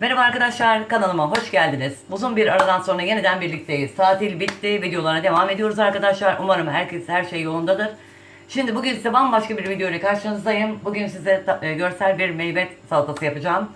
Merhaba arkadaşlar kanalıma hoş geldiniz. Uzun bir aradan sonra yeniden birlikteyiz. Tatil bitti. Videolarına devam ediyoruz arkadaşlar. Umarım herkes her şey yolundadır. Şimdi bugün size bambaşka bir video ile karşınızdayım. Bugün size e, görsel bir meyve salatası yapacağım.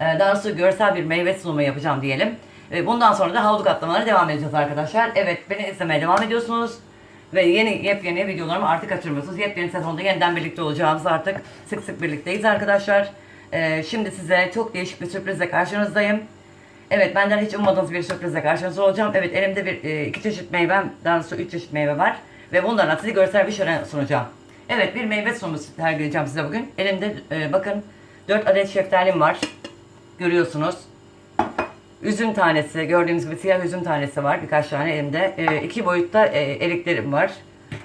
E, Daha doğrusu görsel bir meyve sunumu yapacağım diyelim. E, Bundan sonra da havlu katlamalara devam edeceğiz arkadaşlar. Evet beni izlemeye devam ediyorsunuz. Ve yeni yepyeni videolarımı artık kaçırmıyorsunuz. Yepyeni sezonda yeniden birlikte olacağımız artık sık sık birlikteyiz arkadaşlar. Ee, şimdi size çok değişik bir sürprizle karşınızdayım. Evet benden hiç ummadığınız bir sürprizle karşınızda olacağım. Evet elimde bir e, iki çeşit meyvem, daha doğrusu üç çeşit meyve var. Ve bunlardan size görsel bir şölen sunacağım. Evet bir meyve sunumu sergileyeceğim size bugün. Elimde e, bakın 4 adet şeftalim var. Görüyorsunuz. Üzüm tanesi, gördüğünüz gibi siyah üzüm tanesi var birkaç tane elimde. E, iki boyutta e, eriklerim var.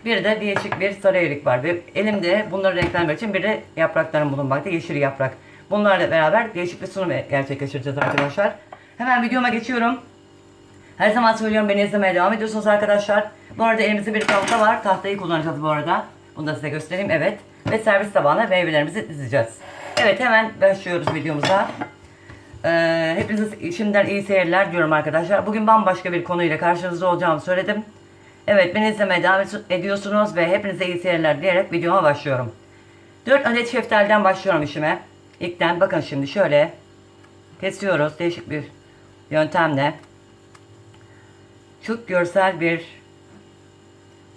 Bir de değişik bir sarı erik var. Ve elimde bunları renklendirmek için bir de yapraklarım bulunmakta. Yeşil yaprak. Bunlarla beraber değişik bir sunum gerçekleştireceğiz arkadaşlar. Hemen videoma geçiyorum. Her zaman söylüyorum beni izlemeye devam ediyorsunuz arkadaşlar. Bu arada elimizde bir tahta var. Tahtayı kullanacağız bu arada. Bunu da size göstereyim. Evet. Ve servis tabağına meyvelerimizi dizeceğiz. Evet hemen başlıyoruz videomuza. Ee, hepinize şimdiden iyi seyirler diyorum arkadaşlar. Bugün bambaşka bir konuyla karşınızda olacağımı söyledim. Evet beni izlemeye devam ediyorsunuz ve hepinize iyi seyirler diyerek videoma başlıyorum. 4 adet şeftaliden başlıyorum işime. İlkten bakın şimdi şöyle kesiyoruz değişik bir yöntemle. Çok görsel bir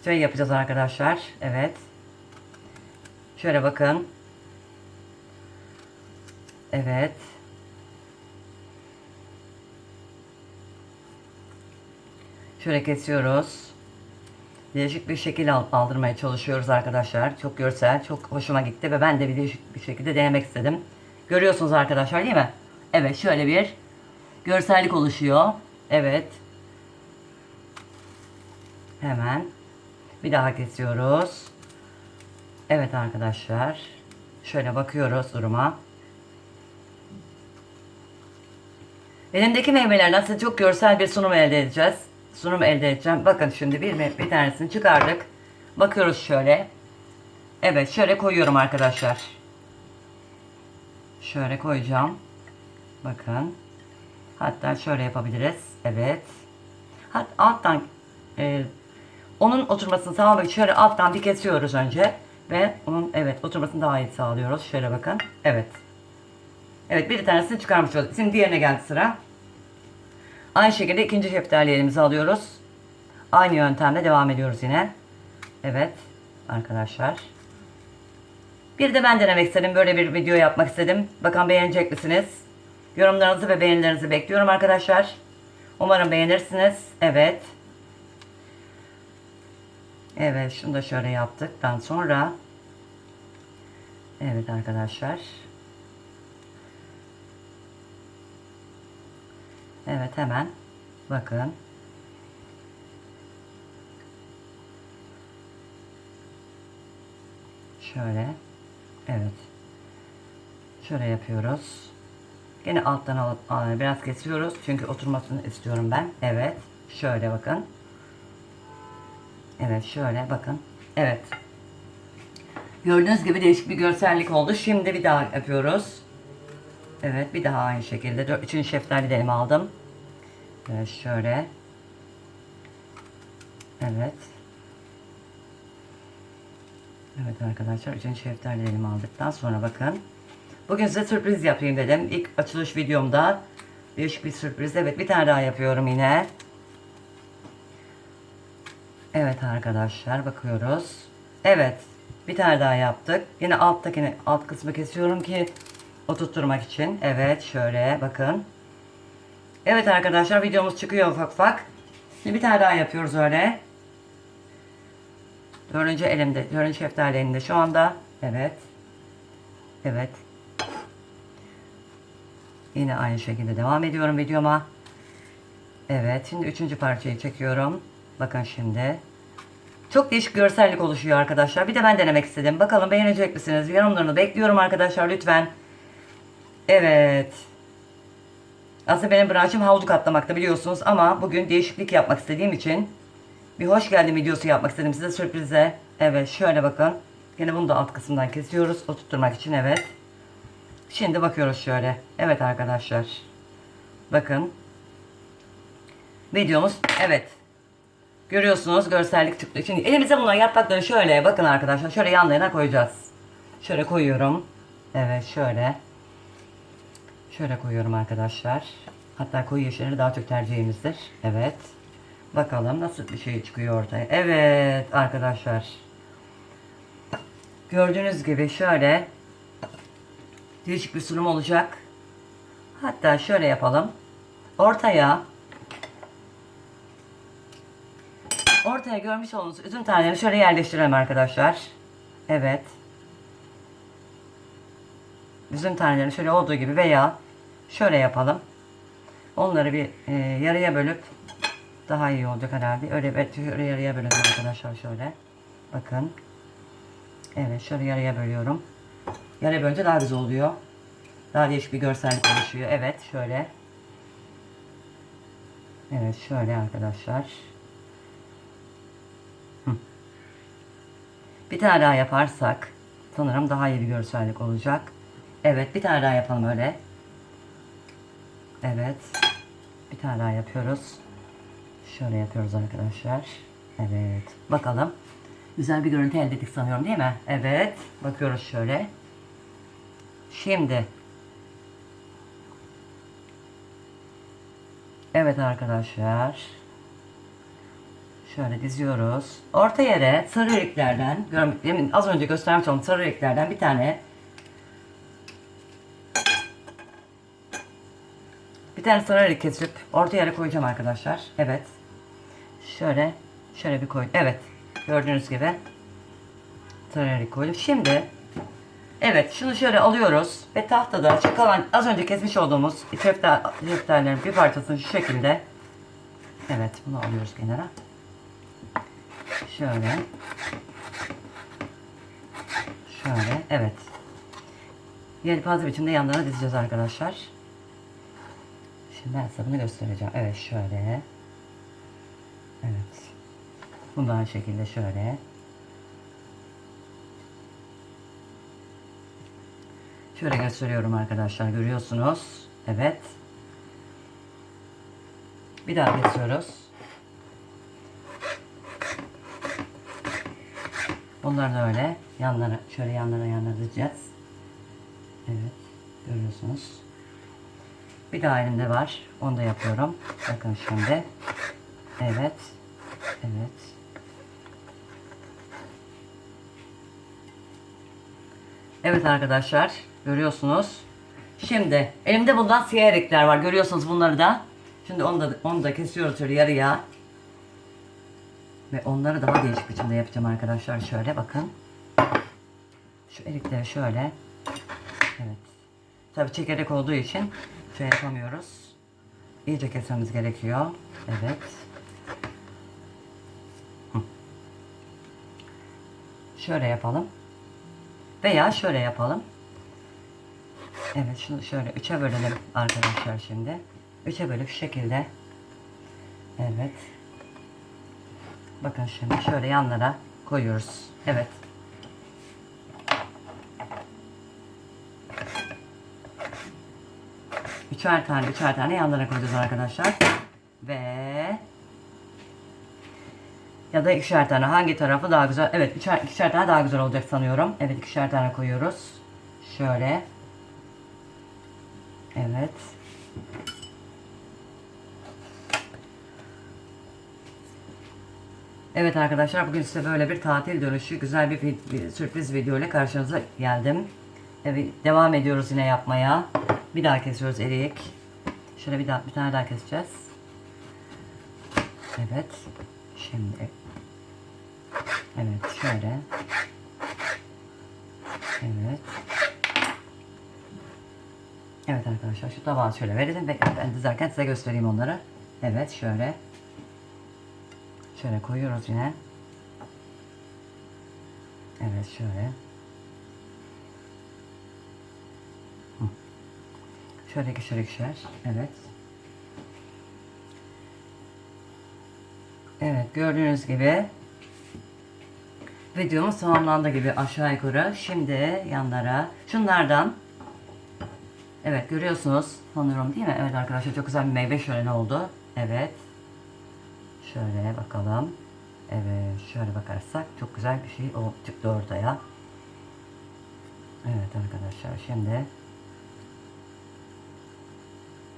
şey yapacağız arkadaşlar. Evet. Şöyle bakın. Evet. Şöyle kesiyoruz. Değişik bir şekil al- aldırmaya çalışıyoruz arkadaşlar. Çok görsel, çok hoşuma gitti ve ben de bir değişik bir şekilde denemek istedim. Görüyorsunuz arkadaşlar değil mi? Evet şöyle bir görsellik oluşuyor. Evet. Hemen bir daha kesiyoruz. Evet arkadaşlar. Şöyle bakıyoruz duruma. Elimdeki meyvelerden size çok görsel bir sunum elde edeceğiz. Sunum elde edeceğim. Bakın şimdi bir, bir tanesini çıkardık. Bakıyoruz şöyle. Evet şöyle koyuyorum arkadaşlar. Şöyle koyacağım. Bakın. Hatta şöyle yapabiliriz. Evet. Hat alttan e, onun oturmasını sağlamak için şöyle alttan bir kesiyoruz önce. Ve onun evet oturmasını daha iyi sağlıyoruz. Şöyle bakın. Evet. Evet bir tanesini çıkarmış olduk. Şimdi diğerine geldi sıra. Aynı şekilde ikinci şeftali elimize alıyoruz. Aynı yöntemle devam ediyoruz yine. Evet arkadaşlar. Bir de ben denemek istedim. Böyle bir video yapmak istedim. Bakalım beğenecek misiniz? Yorumlarınızı ve beğenilerinizi bekliyorum arkadaşlar. Umarım beğenirsiniz. Evet. Evet şunu da şöyle yaptıktan sonra Evet arkadaşlar. Evet hemen bakın. Şöyle. Evet. Şöyle yapıyoruz. Yine alttan biraz kesiyoruz. Çünkü oturmasını istiyorum ben. Evet. Şöyle bakın. Evet şöyle bakın. Evet. Gördüğünüz gibi değişik bir görsellik oldu. Şimdi bir daha yapıyoruz. Evet bir daha aynı şekilde. Üçüncü şeftali de elime aldım. Evet şöyle. Evet. Evet arkadaşlar üçüncü şeftali elime aldıktan sonra bakın. Bugün size sürpriz yapayım dedim. İlk açılış videomda. Değişik bir sürpriz. Evet bir tane daha yapıyorum yine. Evet arkadaşlar bakıyoruz. Evet bir tane daha yaptık. Yine alttakini alt kısmı kesiyorum ki oturtturmak için. Evet şöyle bakın. Evet arkadaşlar videomuz çıkıyor ufak ufak. Şimdi bir tane daha yapıyoruz öyle. Dördüncü elimde, dördüncü şeftali elimde şu anda. Evet. Evet. Yine aynı şekilde devam ediyorum videoma. Evet şimdi üçüncü parçayı çekiyorum. Bakın şimdi. Çok değişik görsellik oluşuyor arkadaşlar. Bir de ben denemek istedim. Bakalım beğenecek misiniz? Yorumlarını bekliyorum arkadaşlar lütfen. Evet. Aslında benim branşım havlu katlamakta biliyorsunuz ama bugün değişiklik yapmak istediğim için bir hoş geldin videosu yapmak istedim size sürprize. Evet şöyle bakın. Yine bunu da alt kısımdan kesiyoruz oturtturmak için evet. Şimdi bakıyoruz şöyle. Evet arkadaşlar. Bakın. Videomuz evet. Görüyorsunuz görsellik çıktı. Şimdi elimize bunlar yaprakları şöyle bakın arkadaşlar şöyle yanlarına koyacağız. Şöyle koyuyorum. Evet şöyle. Şöyle koyuyorum arkadaşlar. Hatta koyu yeşilleri daha çok tercihimizdir. Evet. Bakalım nasıl bir şey çıkıyor ortaya. Evet arkadaşlar. Gördüğünüz gibi şöyle değişik bir sunum olacak. Hatta şöyle yapalım. Ortaya ortaya görmüş olduğunuz üzüm tanelerini şöyle yerleştirelim arkadaşlar. Evet. Üzüm tanelerini şöyle olduğu gibi veya şöyle yapalım. Onları bir e, yarıya bölüp daha iyi olacak herhalde. Öyle evet, şöyle yarıya bölelim arkadaşlar şöyle. Bakın. Evet şöyle yarıya bölüyorum. Yarıya bölünce daha güzel oluyor. Daha değişik bir görsellik oluşuyor. Evet şöyle. Evet şöyle arkadaşlar. Bir tane daha yaparsak sanırım daha iyi bir görsellik olacak. Evet bir tane daha yapalım öyle. Evet. Bir tane daha yapıyoruz. Şöyle yapıyoruz arkadaşlar. Evet. Bakalım. Güzel bir görüntü elde ettik sanıyorum değil mi? Evet. Bakıyoruz şöyle. Şimdi. Evet arkadaşlar. Şöyle diziyoruz. Orta yere sarı renklerden, az önce göstermiş olduğum sarı renklerden bir tane bir tane sarı kesip orta yere koyacağım arkadaşlar. Evet. Şöyle şöyle bir koy. Evet. Gördüğünüz gibi sarı koydum. Şimdi Evet şunu şöyle alıyoruz ve tahtada şu kalan az önce kesmiş olduğumuz şeftal, şeftallerin bir parçasını şu şekilde Evet bunu alıyoruz kenara. Şöyle. Şöyle evet. Yelpaze biçimde yanlarına dizeceğiz arkadaşlar. Şimdi ben size göstereceğim. Evet şöyle. Evet. Bunu aynı şekilde şöyle. Şöyle gösteriyorum arkadaşlar. Görüyorsunuz. Evet. Bir daha kesiyoruz. Bunları da öyle yanlara şöyle yanlara yanlara dizeceğiz. Evet. Görüyorsunuz. Bir daha elimde var. Onu da yapıyorum. Bakın şimdi. Evet. Evet. Evet arkadaşlar. Görüyorsunuz. Şimdi elimde bundan siyah erikler var. Görüyorsunuz bunları da. Şimdi onu da, onu da kesiyoruz şöyle yarıya. Ve onları daha değişik biçimde yapacağım arkadaşlar. Şöyle bakın. Şu erikleri şöyle. Evet. Tabi çekerek olduğu için şey yapamıyoruz. İyice kesmemiz gerekiyor. Evet. Şöyle yapalım. Veya şöyle yapalım. Evet şunu şöyle üçe bölelim arkadaşlar şimdi. Üçe bölüp şu şekilde. Evet. Bakın şimdi şöyle yanlara koyuyoruz. Evet. Üçer tane, üçer tane yanlara koyacağız arkadaşlar. Ve ya da ikişer tane. Hangi tarafı daha güzel? Evet, üçer, ikişer tane daha güzel olacak sanıyorum. Evet, ikişer tane koyuyoruz. Şöyle. Evet. Evet arkadaşlar bugün size böyle bir tatil dönüşü güzel bir, bir sürpriz video ile karşınıza geldim. Evet devam ediyoruz yine yapmaya. Bir daha kesiyoruz erik. Şöyle bir daha bir tane daha keseceğiz. Evet. Şimdi Evet şöyle. Evet. Evet arkadaşlar şu tabağı şöyle verelim ve ben dizerken size göstereyim onları. Evet şöyle. Şöyle koyuyoruz yine. Evet şöyle. Şöyle ikişer ikişer. Evet. Evet gördüğünüz gibi videomuz tamamlandı gibi aşağı yukarı. Şimdi yanlara şunlardan Evet görüyorsunuz sanıyorum değil mi? Evet arkadaşlar çok güzel bir meyve şöleni oldu. Evet. Şöyle bakalım. Evet şöyle bakarsak çok güzel bir şey çıktı ortaya. Evet arkadaşlar şimdi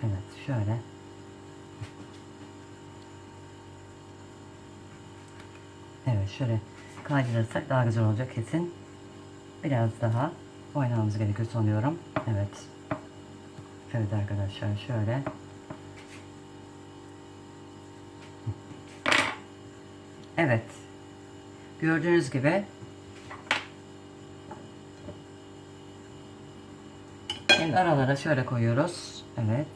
Evet şöyle Evet şöyle kaydırırsak daha güzel olacak kesin. Biraz daha oynamamız gerekiyor sanıyorum. Evet. Evet arkadaşlar şöyle. Evet. Gördüğünüz gibi Şimdi aralara şöyle koyuyoruz. Evet.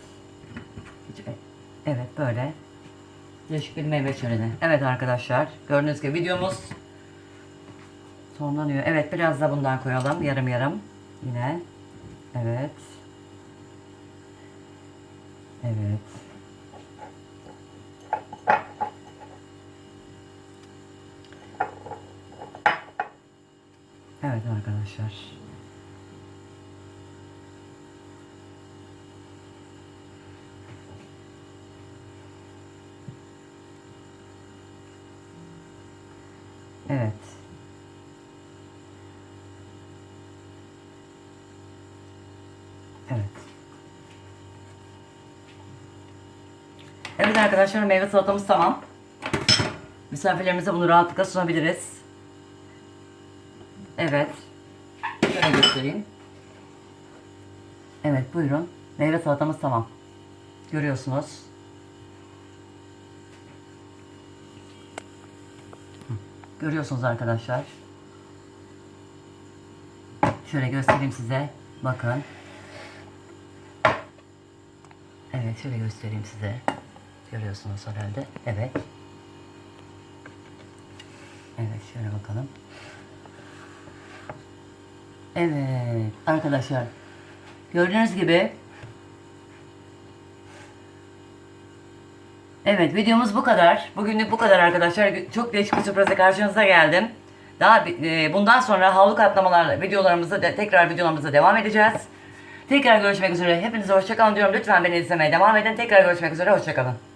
Evet böyle. Değişik bir meyve şöleni. Evet arkadaşlar. Gördüğünüz gibi videomuz sonlanıyor. Evet biraz da bundan koyalım. Yarım yarım. Yine. Evet. Evet. Evet arkadaşlar. Evet. Evet. Evet arkadaşlar meyve salatamız tamam. Misafirlerimize bunu rahatlıkla sunabiliriz. Evet. Şöyle göstereyim. Evet buyurun. Meyve salatamız tamam. Görüyorsunuz. Görüyorsunuz arkadaşlar. Şöyle göstereyim size. Bakın. Evet şöyle göstereyim size. Görüyorsunuz herhalde. Evet. Evet şöyle bakalım. Evet arkadaşlar. Gördüğünüz gibi Evet videomuz bu kadar. Bugünlük bu kadar arkadaşlar. Çok değişik bir sürprize karşınıza geldim. Daha e, bundan sonra havlu katlamalarla videolarımızda de, tekrar videolarımıza devam edeceğiz. Tekrar görüşmek üzere. Hepinize hoşçakalın diyorum. Lütfen beni izlemeye devam edin. Tekrar görüşmek üzere. Hoşçakalın.